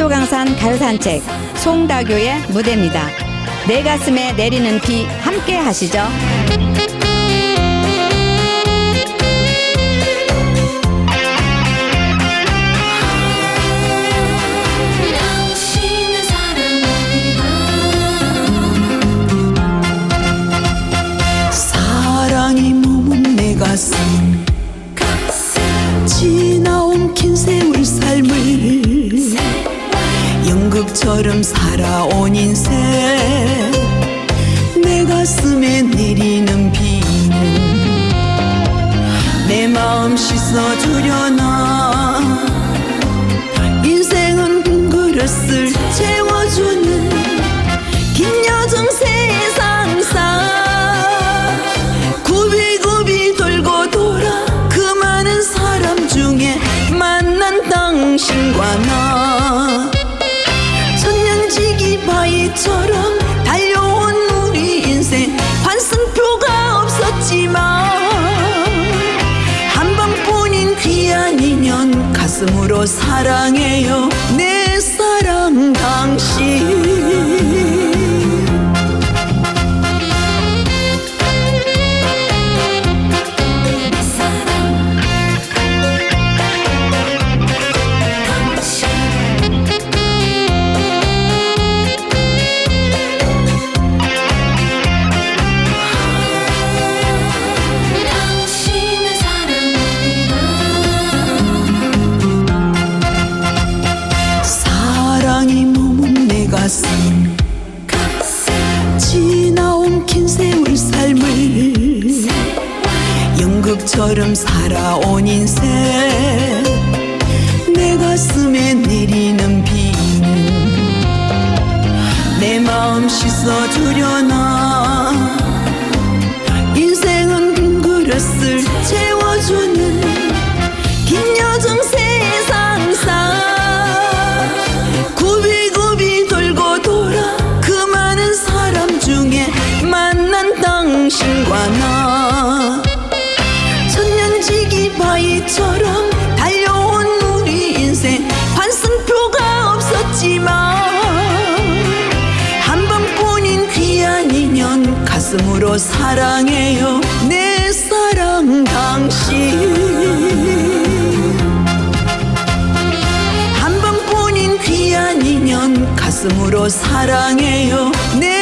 팔도강산 가요산책 송다교의 무대입니다. 내 가슴에 내리는 비 함께 하시죠. 사랑이 머문 내 가슴 지나온 긴 세월 연극처럼 살아온 인생. 내 가슴에 내리는 비는 내 마음 씻어주려나 사랑해요 긴 세월 삶을 연극처럼 살아온 인생. 내 가슴에 내리는 비는 내 마음 씻어주려나 당신과 나 천년지기 바위처럼 달려온 우리 인생. 환승표가 없었지만 한 번뿐인 귀한 인연 가슴으로 사랑해요 내 사랑 당신. 한 번뿐인 귀한 인연 가슴으로 사랑해요 내